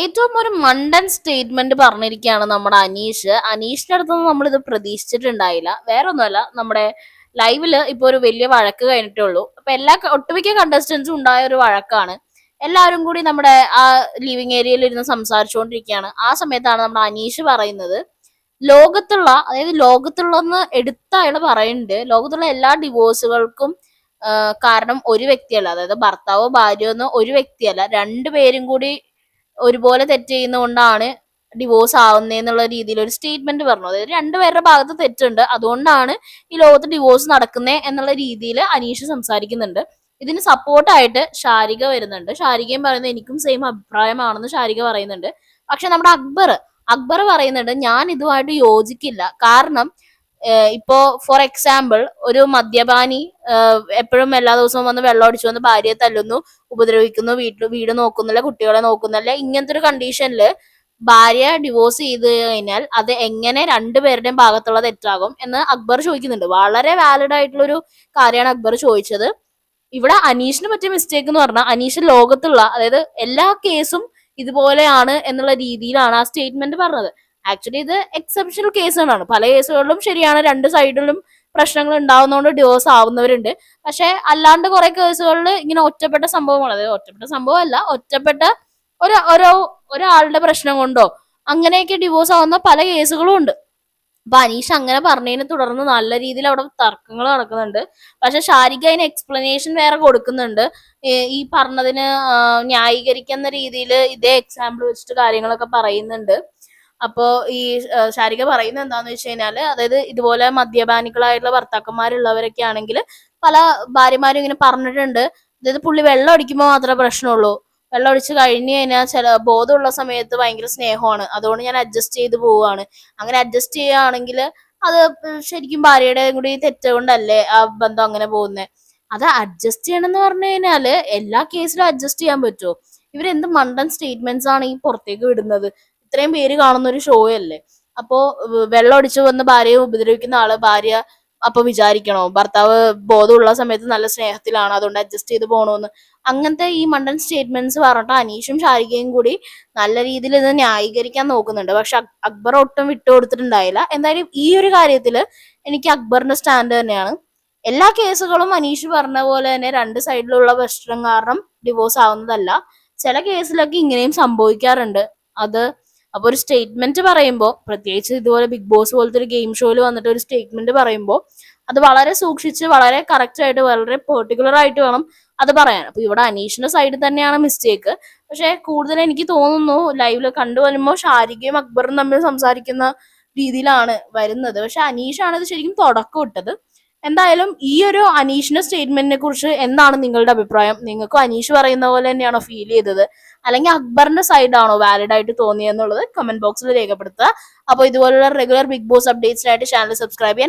ഏറ്റവും ഒരു മണ്ടൻ സ്റ്റേറ്റ്മെന്റ് പറഞ്ഞിരിക്കുകയാണ് നമ്മുടെ അനീഷ്. അനീഷിന്റെ അടുത്തൊന്നും നമ്മളിത് പ്രതീക്ഷിച്ചിട്ടുണ്ടായില്ല. വേറെ ഒന്നുമല്ല നമ്മുടെ ലൈവിൽ ഇപ്പൊ ഒരു വലിയ വഴക്ക് കഴിഞ്ഞിട്ടുള്ളൂ അപ്പൊ എല്ലാ ഒട്ടുമിക്ക കണ്ടസ്റ്റൻസും ഉണ്ടായ ഒരു വഴക്കാണ്. എല്ലാവരും കൂടി നമ്മുടെ ആ ലിവിങ് ഏരിയയിൽ ഇരുന്ന് സംസാരിച്ചുകൊണ്ടിരിക്കുകയാണ്. ആ സമയത്താണ് നമ്മുടെ അനീഷ് പറയുന്നത്. ലോകത്തുള്ള അതായത് ലോകത്തുള്ളെന്ന് എടുത്ത അയാൾ പറയുന്നുണ്ട്. ലോകത്തുള്ള എല്ലാ ഡിവോഴ്സുകൾക്കും കാരണം ഒരു വ്യക്തിയല്ല. അതായത് ഭർത്താവോ ഭാര്യയോ ഒന്നും ഒരു വ്യക്തിയല്ല. രണ്ടുപേരും കൂടി ഒരുപോലെ തെറ്റ് ചെയ്യുന്നതുകൊണ്ടാണ് ഡിവോഴ്സ് ആവുന്നതെന്നുള്ള രീതിയിൽ ഒരു സ്റ്റേറ്റ്മെന്റ് പറഞ്ഞു അതായത് രണ്ടുപേരുടെ ഭാഗത്ത് തെറ്റുണ്ട്. അതുകൊണ്ടാണ് ഈ ലോകത്ത് ഡിവോഴ്സ് നടക്കുന്നത് എന്നുള്ള രീതിയിൽ അനീഷ് സംസാരിക്കുന്നുണ്ട്. ഇതിന് സപ്പോർട്ടായിട്ട് ഷാരിക വരുന്നുണ്ട്. ഷാരികയും പറയുന്നത് എനിക്കും സെയിം അഭിപ്രായമാണെന്ന് ഷാരിക പറയുന്നുണ്ട്. പക്ഷെ നമ്മുടെ അക്ബർ അക്ബർ പറയുന്നുണ്ട് ഞാൻ ഇതുമായിട്ട് യോജിക്കില്ല. കാരണം ഇപ്പോ ഫോർ എക്സാമ്പിൾ ഒരു മദ്യപാനി എപ്പോഴും എല്ലാ ദിവസവും വന്ന് വെള്ളം അടിച്ചു വന്ന് ഭാര്യയെ തല്ലുന്നു ഉപദ്രവിക്കുന്നു വീട്ടിൽ വീട് നോക്കുന്നില്ല കുട്ടികളെ നോക്കുന്നില്ല ഇങ്ങനത്തെ ഒരു കണ്ടീഷനിൽ ഭാര്യ ഡിവോഴ്സ് ചെയ്ത് കഴിഞ്ഞാൽ അത് എങ്ങനെ രണ്ടുപേരുടെയും ഭാഗത്തുള്ള തെറ്റാകും എന്ന് അക്ബർ ചോദിക്കുന്നുണ്ട്. വളരെ വാലിഡ് ആയിട്ടുള്ള ഒരു കാര്യമാണ് അക്ബർ ചോദിച്ചത്. ഇവിടെ അനീഷിന് പറ്റിയ മിസ്റ്റേക്ക് എന്ന് പറഞ്ഞാൽ അനീഷ് ലോകത്തുള്ള അതായത് എല്ലാ കേസും ഇതുപോലെയാണ് എന്നുള്ള രീതിയിലാണ് ആ സ്റ്റേറ്റ്മെന്റ് പറഞ്ഞത്. ആക്ച്വലി ഇത് എക്സെപ്ഷണൽ കേസുകളാണ് പല കേസുകളിലും ശരിയാണ്. രണ്ട് സൈഡിലും പ്രശ്നങ്ങൾ ഉണ്ടാവുന്നതുകൊണ്ട് ഡിവോഴ്സ് ആവുന്നവരുണ്ട്. പക്ഷെ അല്ലാണ്ട് കുറെ കേസുകളിൽ ഇങ്ങനെ ഒറ്റപ്പെട്ട സംഭവങ്ങൾ അതായത് ഒറ്റപ്പെട്ട സംഭവമല്ല. ഒറ്റപ്പെട്ട ഒരു ഓരോ ഒരാളുടെ പ്രശ്നം കൊണ്ടോ അങ്ങനെയൊക്കെ ഡിവോഴ്സ് ആവുന്ന പല കേസുകളും ഉണ്ട്. അപ്പൊ അനീഷ് അങ്ങനെ പറഞ്ഞതിനെ തുടർന്ന് നല്ല രീതിയിൽ അവിടെ തർക്കങ്ങൾ നടക്കുന്നുണ്ട്. പക്ഷെ ഷാരിക അതിന് എക്സ്പ്ലനേഷൻ വേറെ കൊടുക്കുന്നുണ്ട്. ഈ പറഞ്ഞതിന് ന്യായീകരിക്കുന്ന രീതിയിൽ ഇതേ എക്സാമ്പിൾ വെച്ചിട്ട് കാര്യങ്ങളൊക്കെ പറയുന്നുണ്ട്. അപ്പോ ഈ ശാരിക പറയുന്നത് എന്താന്ന് വെച്ച് കഴിഞ്ഞാൽ അതായത് ഇതുപോലെ മദ്യപാനികളായിട്ടുള്ള ഭർത്താക്കന്മാരുള്ളവരൊക്കെ ആണെങ്കിൽ പല ഭാര്യമാരും ഇങ്ങനെ പറഞ്ഞിട്ടുണ്ട്. അതായത് പുള്ളി വെള്ളം അടിക്കുമ്പോൾ മാത്രമേ പ്രശ്നമുള്ളൂ. വെള്ളം ഒഴിച്ച് കഴിഞ്ഞു കഴിഞ്ഞാൽ ചില ബോധമുള്ള സമയത്ത് ഭയങ്കര സ്നേഹമാണ്. അതുകൊണ്ട് ഞാൻ അഡ്ജസ്റ്റ് ചെയ്ത് പോവുകയാണ് അങ്ങനെ അഡ്ജസ്റ്റ് ചെയ്യുകയാണെങ്കിൽ അത് ശരിക്കും ഭാര്യയുടെ കൂടി തെറ്റുകൊണ്ടല്ലേ ആ ബന്ധം അങ്ങനെ പോകുന്നത് അത് അഡ്ജസ്റ്റ് ചെയ്യണം എന്ന് പറഞ്ഞു കഴിഞ്ഞാൽ എല്ലാ കേസിലും അഡ്ജസ്റ്റ് ചെയ്യാൻ പറ്റുമോ ഇവരെന്ത് മണ്ടൻ സ്റ്റേറ്റ്മെന്റ്സ് ആണ് ഈ പുറത്തേക്ക് വിടുന്നത്? ഇത്രയും പേര് കാണുന്ന ഒരു ഷോ അല്ലേ അപ്പോ വെള്ളം അടിച്ചു വന്ന് ഭാര്യയെ ഉപദ്രവിക്കുന്ന ആൾ ഭാര്യ അപ്പൊ വിചാരിക്കണോ? ഭർത്താവ് ബോധമുള്ള സമയത്ത് നല്ല സ്നേഹത്തിലാണ് അതുകൊണ്ട് അഡ്ജസ്റ്റ് ചെയ്ത് പോകണമെന്ന് അങ്ങനത്തെ ഈ മണ്ടൻ സ്റ്റേറ്റ്മെന്റ്സ് പറഞ്ഞിട്ട് അനീഷും ഷാരികയും കൂടി നല്ല രീതിയിൽ ഇത് ന്യായീകരിക്കാൻ നോക്കുന്നുണ്ട്. പക്ഷെ അക്ബർ ഒട്ടും വിട്ടുകൊടുത്തിട്ടുണ്ടായില്ല. എന്തായാലും ഈ ഒരു കാര്യത്തിൽ എനിക്ക് അക്ബറിന്റെ സ്റ്റാൻഡ് തന്നെയാണ്. എല്ലാ കേസുകളും അനീഷ് പറഞ്ഞ പോലെ തന്നെ രണ്ട് സൈഡിലുള്ള പ്രശ്നം കാരണം ഡിവോഴ്സ് ആവുന്നതല്ല. ചില കേസിലൊക്കെ ഇങ്ങനെയും സംഭവിക്കാറുണ്ട്. അത് അപ്പൊ ഒരു സ്റ്റേറ്റ്മെന്റ് പറയുമ്പോൾ പ്രത്യേകിച്ച് ഇതുപോലെ ബിഗ് ബോസ് പോലത്തെ ഒരു ഗെയിം ഷോയിൽ വന്നിട്ട് ഒരു സ്റ്റേറ്റ്മെന്റ് പറയുമ്പോൾ അത് വളരെ സൂക്ഷിച്ച് വളരെ കറക്റ്റ് ആയിട്ട് വളരെ പെർട്ടിക്കുലർ ആയിട്ട് വേണം അത് പറയാൻ. അപ്പൊ ഇവിടെ അനീഷിന്റെ സൈഡിൽ തന്നെയാണ് മിസ്റ്റേക്ക് പക്ഷെ കൂടുതൽ എനിക്ക് തോന്നുന്നു ലൈവിൽ കണ്ടുവരുമ്പോൾ ഷാരികയും അക്ബറും തമ്മിൽ സംസാരിക്കുന്ന രീതിയിലാണ് വരുന്നത്. പക്ഷെ അനീഷാണ് ഇത് ശരിക്കും തുടക്കം ഇട്ടത്. എന്തായാലും ഈ ഒരു അനീഷിന്റെ സ്റ്റേറ്റ്മെന്റിനെ കുറിച്ച് എന്താണ് നിങ്ങളുടെ അഭിപ്രായം? നിങ്ങൾക്ക് അനീഷ് പറയുന്ന പോലെ തന്നെയാണോ ഫീൽ ചെയ്തത്? അല്ലെങ്കിൽ അക്ബറിന്റെ സൈഡാണോ വാലിഡ് ആയിട്ട് തോന്നിയെന്നുള്ളത് കമന്റ് ബോക്സിൽ രേഖപ്പെടുത്തുക. അപ്പോൾ ഇതുപോലുള്ള റെഗുലർ ബിഗ് ബോസ് അപ്ഡേറ്റ്സിനായിട്ട് ചാനൽ സബ്സ്ക്രൈബ് ചെയ്യാൻ